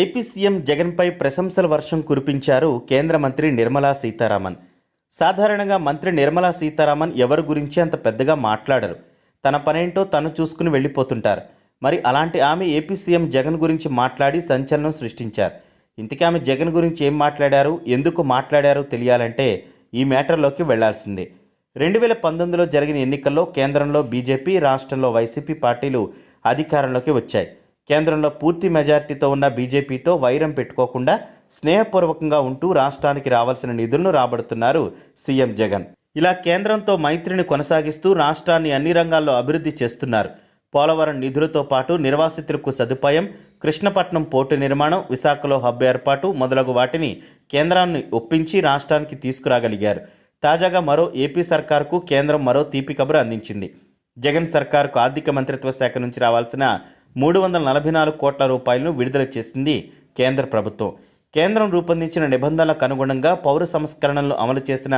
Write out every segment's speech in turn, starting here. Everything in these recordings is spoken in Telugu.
ఏపీ సీఎం జగన్పై ప్రశంసల వర్షం కురిపించారు కేంద్ర మంత్రి నిర్మలా సీతారామన్. సాధారణంగా మంత్రి నిర్మలా సీతారామన్ ఎవరి గురించి అంత పెద్దగా మాట్లాడరు. తన పనేంటో తను చూసుకుని వెళ్ళిపోతుంటారు. మరి అలాంటి ఆమె ఏపీ సీఎం జగన్ గురించి మాట్లాడి సంచలనం సృష్టించారు. ఇంతకీ ఆమె జగన్ గురించి ఏం మాట్లాడారు ఎందుకు మాట్లాడారు తెలియాలంటే ఈ మ్యాటర్లోకి వెళ్ళాల్సిందే. రెండు వేల పంతొమ్మిదిలో జరిగిన ఎన్నికల్లో కేంద్రంలో బీజేపీ రాష్ట్రంలో వైసీపీ పార్టీలు అధికారంలోకి వచ్చాయి. కేంద్రంలో పూర్తి మెజార్టీతో ఉన్న బీజేపీతో వైరం పెట్టుకోకుండా స్నేహపూర్వకంగా ఉంటూ రాష్ట్రానికి రావాల్సిన నిధులను రాబడుతున్నారు సీఎం జగన్. ఇలా కేంద్రంతో మైత్రిని కొనసాగిస్తూ రాష్ట్రాన్ని అన్ని రంగాల్లో అభివృద్ధి చేస్తున్నారు. పోలవరం నిధులతో పాటు నిర్వాసితులకు సదుపాయం కృష్ణపట్నం పోర్టు నిర్మాణం విశాఖలో హబ్ ఏర్పాటు మొదలగు వాటిని కేంద్రాన్ని ఒప్పించి రాష్ట్రానికి తీసుకురాగలిగారు. తాజాగా మరో ఏపీ సర్కార్కు కేంద్రం మరో తీపి కబురు అందించింది. జగన్ సర్కార్కు ఆర్థిక మంత్రిత్వ శాఖ నుంచి రావాల్సిన మూడు వందల నలభై నాలుగు కోట్ల రూపాయలను విడుదల చేసింది కేంద్ర ప్రభుత్వం. కేంద్రం రూపొందించిన నిబంధనలకు అనుగుణంగా పౌర సంస్కరణలను అమలు చేసిన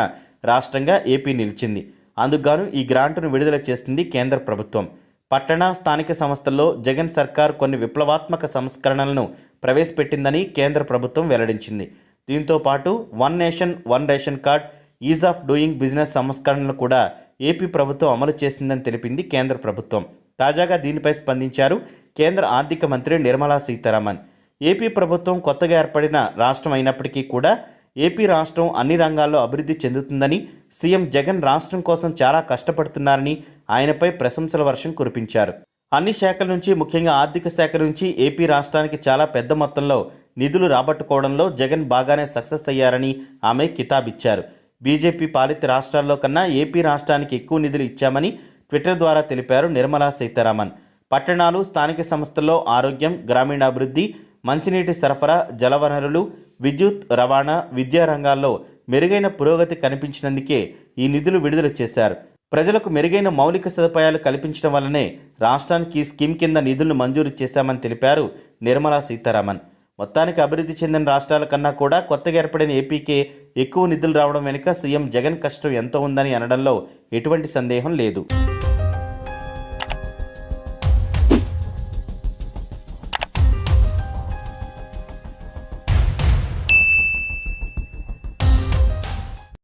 రాష్ట్రంగా ఏపీ నిలిచింది. అందుకుగాను ఈ గ్రాంటును విడుదల చేసింది కేంద్ర ప్రభుత్వం. పట్టణ స్థానిక సంస్థల్లో జగన్ సర్కార్ కొన్ని విప్లవాత్మక సంస్కరణలను ప్రవేశపెట్టిందని కేంద్ర ప్రభుత్వం వెల్లడించింది. దీంతో పాటు one nation one ration card ease of doing business సంస్కరణలు కూడా ఏపీ ప్రభుత్వం అమలు చేసిందని తెలిపింది కేంద్ర ప్రభుత్వం. తాజాగా దీనిపై స్పందించారు కేంద్ర ఆర్థిక మంత్రి నిర్మలా సీతారామన్. ఏపీ ప్రభుత్వం కొత్తగా ఏర్పడిన రాష్ట్రం అయినప్పటికీ కూడా ఏపీ రాష్ట్రం అన్ని రంగాల్లో అభివృద్ధి చెందుతుందని సీఎం జగన్ రాష్ట్రం కోసం చాలా కష్టపడుతున్నారని ఆయనపై ప్రశంసల వర్షం కురిపించారు. అన్ని శాఖల నుంచి ముఖ్యంగా ఆర్థిక శాఖ నుంచి ఏపీ రాష్ట్రానికి చాలా పెద్ద మొత్తంలో నిధులు రాబట్టుకోవడంలో జగన్ బాగానే సక్సెస్ అయ్యారని ఆమె కితాబిచ్చారు. బీజేపీ పాలిత రాష్ట్రాల్లో కన్నా ఏపీ రాష్ట్రానికి ఎక్కువ నిధులు ఇచ్చామని ట్విట్టర్ ద్వారా తెలిపారు నిర్మలా సీతారామన్. పట్టణాలు స్థానిక సంస్థల్లో ఆరోగ్యం గ్రామీణాభివృద్ధి మంచినీటి సరఫరా జలవనరులు విద్యుత్ రవాణా విద్యా రంగాల్లో మెరుగైన పురోగతి కనిపించినందుకే ఈ నిధులు విడుదల చేశారు. ప్రజలకు మెరుగైన మౌలిక సదుపాయాలు కల్పించడం వల్లనే రాష్ట్రానికి ఈ స్కీమ్ కింద నిధులను మంజూరు చేశామని తెలిపారు నిర్మలా సీతారామన్. మొత్తానికి అభివృద్ధి చెందిన రాష్ట్రాల కన్నా కూడా కొత్తగా ఏర్పడిన ఏపీకే ఎక్కువ నిధులు రావడం వెనుక సీఎం జగన్ కష్టం ఎంత ఉందని అనడంలో ఎటువంటి సందేహం లేదు.